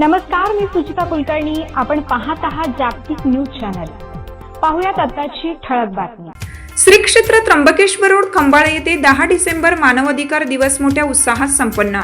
नमस्कार मी सुचिता कुलकर्णी. आपण पाहत आहात जागतिक न्यूज चॅनल. पाहुयात आताची ठळक बातमी. श्री क्षेत्र त्र्यंबकेश्वर रोड खंबाळे येथे दहा डिसेंबर मानवाधिकार दिवस मोठ्या उत्साहात संपन्न.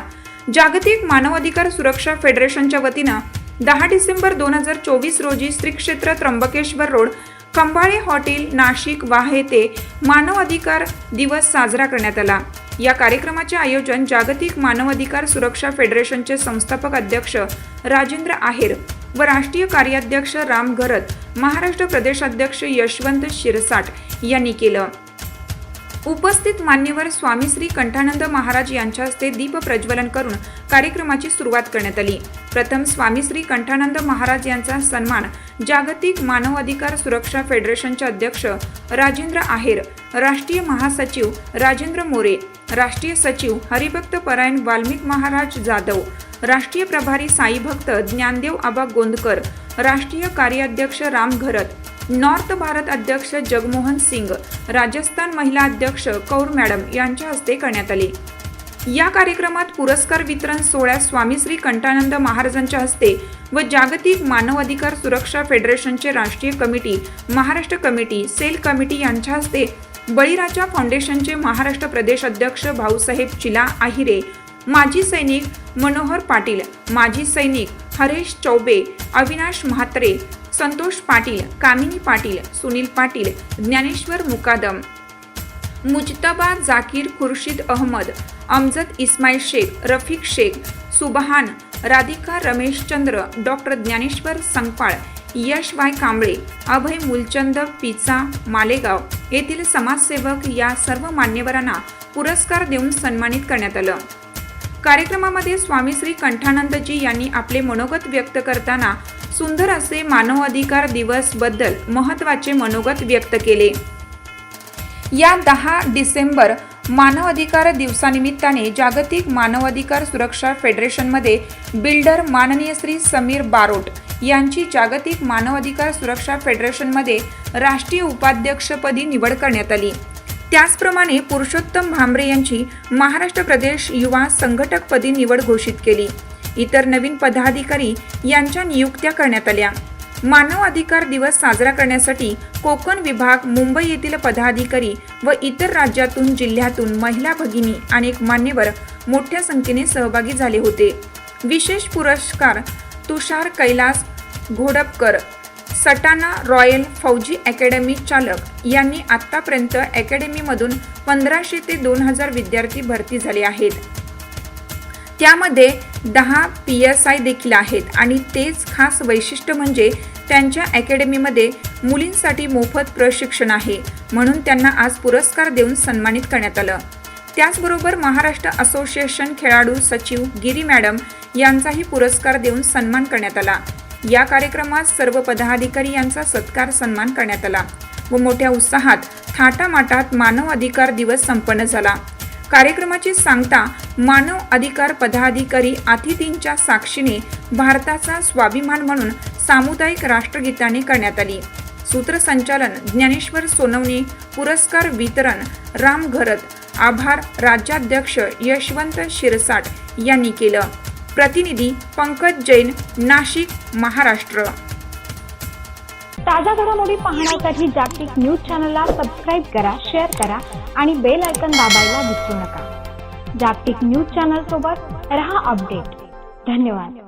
जागतिक मानवाधिकार सुरक्षा फेडरेशनच्या वतीनं दहा डिसेंबर दोन हजार चोवीस रोजी श्री क्षेत्र त्र्यंबकेश्वर रोड खंबाळे हॉटेल नाशिक वाह येथे मानवाधिकार दिवस साजरा करण्यात आला. या कार्यक्रमाचे आयोजन जागतिक मानवाधिकार सुरक्षा फेडरेशनचे संस्थापक अध्यक्ष राजेंद्र आहेर व राष्ट्रीय कार्याध्यक्ष राम घरत महाराष्ट्र प्रदेशाध्यक्ष यशवंत शिरसाट यांनी केलं. उपस्थित मान्यवर स्वामी श्री कंठानंद महाराज यांच्या हस्ते दीप प्रज्वलन करून कार्यक्रमाची सुरुवात करण्यात आली. प्रथम स्वामी श्री कंठानंद महाराज यांचा सन्मान जागतिक मानवाधिकार सुरक्षा फेडरेशनचे अध्यक्ष राजेंद्र आहेर राष्ट्रीय महासचिव राजेंद्र मोरे राष्ट्रीय सचिव हरिभक्त परायण वाल्मिक महाराज जाधव राष्ट्रीय प्रभारी साईभक्त ज्ञानदेव आबा गोंदकर राष्ट्रीय कार्याध्यक्ष राम घरत नॉर्थ भारत अध्यक्ष जगमोहन सिंग राजस्थान महिला अध्यक्ष कौर मॅडम यांच्या हस्ते करण्यात आले. या कार्यक्रमात पुरस्कार वितरण सोहळ्यात स्वामी श्री कंठानंद महाराजांच्या हस्ते व जागतिक मानवाधिकार सुरक्षा फेडरेशनचे राष्ट्रीय committee Maharashtra committee cell committee यांच्या हस्ते बळीराजा फाउंडेशनचे महाराष्ट्र प्रदेश अध्यक्ष भाऊसाहेब चिला आहिरे माजी सैनिक मनोहर पाटील माजी सैनिक हरेश चौबे अविनाश म्हात्रे संतोष पाटील कामिनी पाटील सुनील पाटील ज्ञानेश्वर मुकादम मुजतबा जाकीर खुर्शीद अहमद अमजद इस्माईल शेख रफिक शेख सुबहान राधिका रमेशचंद्र डॉक्टर ज्ञानेश्वर संगपाळ यश वाय कांबळे अभय मूलचंद पिचा मालेगाव येथील समाजसेवक या सर्व मान्यवरांना पुरस्कार देऊन सन्मानित करण्यात आलं. कार्यक्रमामध्ये स्वामी श्री कंठानंदजी यांनी आपले मनोगत व्यक्त करताना सुंदर असे मानवाधिकार दिवसबद्दल महत्त्वाचे मनोगत व्यक्त केले. या दहा डिसेंबर मानवाधिकार दिवसानिमित्ताने जागतिक मानवाधिकार सुरक्षा फेडरेशनमध्ये बिल्डर माननीय श्री समीर बारोट यांची जागतिक मानवाधिकार सुरक्षा फेडरेशनमध्ये राष्ट्रीय उपाध्यक्षपदी निवड करण्यात आली. त्याचप्रमाणे पुरुषोत्तम भांबरे यांची महाराष्ट्र प्रदेश युवा संघटकपदी निवड घोषित केली. इतर नवीन पदाधिकारी यांच्या नियुक्त्या करण्यात आल्या. मानव अधिकार दिवस साजरा करण्यासाठी कोकण विभाग मुंबई येथील पदाधिकारी व इतर राज्यातून जिल्ह्यातून महिला भगिनी अनेक मान्यवर मोठ्या संख्येने सहभागी झाले होते. विशेष पुरस्कार तुषार कैलास घोडपकर सटाणा रॉयल फौजी अकॅडमी चालक यांनी आत्तापर्यंत अकॅडमीमधून पंधराशे ते दोन हजार विद्यार्थी भरती झाले आहेत. त्यामध्ये दहा पी एस आय देखील आहेत आणि तेच खास वैशिष्ट्य म्हणजे त्यांच्या अकॅडमीमध्ये मुलींसाठी मोफत प्रशिक्षण आहे म्हणून त्यांना आज पुरस्कार देऊन सन्मानित करण्यात आलं. त्याचबरोबर महाराष्ट्र असोसिएशन खेळाडू सचिव गिरी मॅडम यांचाही पुरस्कार देऊन सन्मान करण्यात आला. या कार्यक्रमात सर्व पदाधिकारी यांचा सत्कार सन्मान करण्यात आला व मोठ्या उत्साहात थाटामाटात मानव अधिकार दिवस संपन्न झाला. कार्यक्रमाची सांगता मानव अधिकार पदाधिकारी अतिथींच्या साक्षीने भारताचा स्वाभिमान म्हणून सामुदायिक राष्ट्रगीताने करण्यात आली. सूत्रसंचालन ज्ञानेश्वर सोनवणे पुरस्कार वितरण राम घरत आभार राज्याध्यक्ष यशवंत शिरसाट यांनी केलं. प्रतिनिधी पंकज जैन नाशिक महाराष्ट्र. ताज्या घडामोडी पाहण्यासाठी जागतिक न्यूज चॅनलला सबस्क्राईब करा शेअर करा आणि बेल आयकन दाबायला विसरू नका. जागतिक न्यूज चॅनल सोबत रहा अपडेट. धन्यवाद.